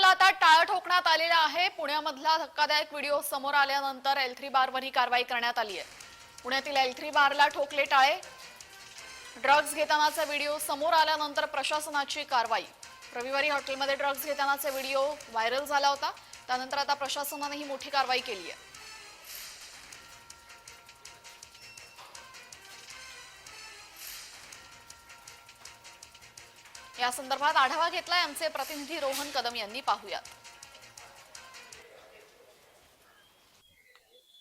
बारला आता टाळ ठोकण्यात आलेला आहे. पुण्यामधला धक्कादायक व्हिडिओ समोर आल्यानंतर एल थ्री बारवर ही कारवाई करण्यात आली आहे. पुण्यातील एल थ्री बारला ठोकले टाळे. ड्रग्ज घेतानाचा व्हिडिओ समोर आल्यानंतर प्रशासनाची कारवाई. रविवारी हॉटेलमध्ये ड्रग्ज घेतानाचा व्हिडिओ व्हायरल झाला होता. त्यानंतर आता प्रशासनाने ही मोठी कारवाई केली आहे. या संदर्भात आढावा घेतलाय आमचे प्रतिनिधी रोहन कदम यांनी. पाहूयात.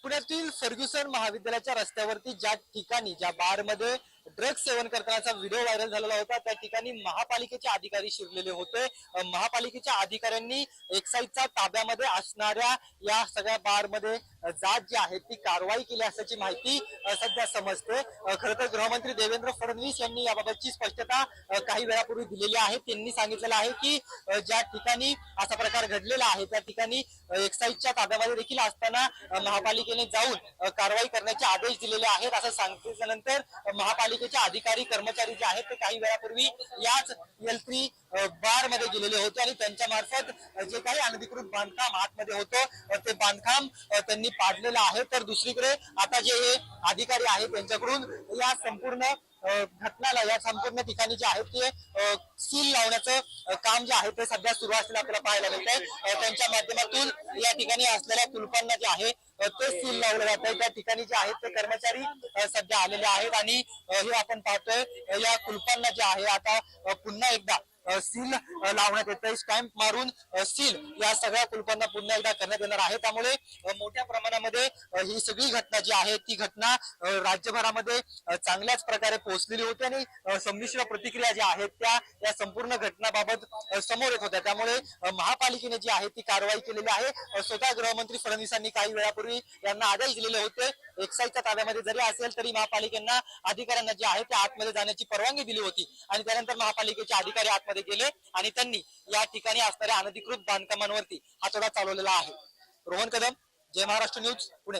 पुण्यातील फर्ग्युसन महाविद्यालयाच्या रस्त्यावरती ज्या ठिकाणी ज्या बारमध्ये ड्रग्स सेवन करतानाचा व्हिडिओ व्हायरल झालेला होता त्या ठिकाणी महापालिकेचे अधिकारी शिरलेले होते. महापालिकेच्या अधिकाऱ्यांनी एक्साईजच्या ताब्यामध्ये असणाऱ्या या सगळ्या बारमध्ये जात जी आहे ती कारवाई केली असल्याची माहिती सध्या समजते. खर खरं तर गृहमंत्री देवेंद्र फडणवीस यांनी याबाबतची स्पष्टता काही वेळापूर्वी दिलेली आहे. त्यांनी सांगितलेलं आहे की ज्या ठिकाणी असा प्रकार घडलेला आहे त्या ठिकाणी एक्साईजच्या ताब्यामध्ये देखील असताना महापालिकेने जाऊन कारवाई करण्याचे आदेश दिलेले आहेत. असं सांगितल्यानंतर महापालिकेचे अधिकारी कर्मचारी जे आहेत ते काही वेळापूर्वी याच एल थ्री बारमध्ये गेलेले होते आणि त्यांच्या मार्फत जे काही अनधिकृत बांधकाम आतमध्ये होतं ते बांधकाम त्यांनी त्यांनी पाडलेलं आहे. तर दुसरीकडे आता जे हे अधिकारी आहेत त्यांच्याकडून या संपूर्ण घटनाला या संपूर्ण ठिकाणी जे आहे ते सील लावण्याचं काम जे आहे ते सध्या सुरू असलेलं आपल्याला पाहायला मिळत आहे त्यांच्या माध्यमातून या ठिकाणी असलेल्या कुलपांना जे आहे ते सील लावलं जात आहे. त्या ठिकाणी जे आहेत ते कर्मचारी सध्या आलेले आहेत आणि हे आपण पाहतोय या कुलपांना जे आहे आता पुन्हा एकदा सील लावण्यात येत आहे स्टॅम्प मारून सील या सगळ्या कुलपांना पुन्हा एकदा करण्यात येणार आहे. त्यामुळे मोठ्या प्रमाणामध्ये ही सगळी घटना जी आहे ती घटना राज्यभरामध्ये चांगल्याच प्रकारे पोहोचलेली होती आणि संमिश्र प्रतिक्रिया ज्या आहेत त्या या संपूर्ण घटनाबाबत समोर येत होत्या. त्यामुळे महापालिकेने जी आहे ती कारवाई केलेली आहे. स्वतः गृहमंत्री फडणवीसांनी काही वेळापूर्वी यांना आदेश दिलेले होते. एक्साईजच्या ताब्यामध्ये जरी असेल तरी महापालिकेना अधिकाऱ्यांना जे आहे ते आतमध्ये जाण्याची परवानगी दिली होती. आणि त्यानंतर महापालिकेचे अधिकारी आतमध्ये गेले आणि त्यांनी या ठिकाणी असणाऱ्या अनधिकृत बांधकामांवरती हातोडा चालवलेला आहे. रोहन कदम जय महाराष्ट्र न्यूज पुणे.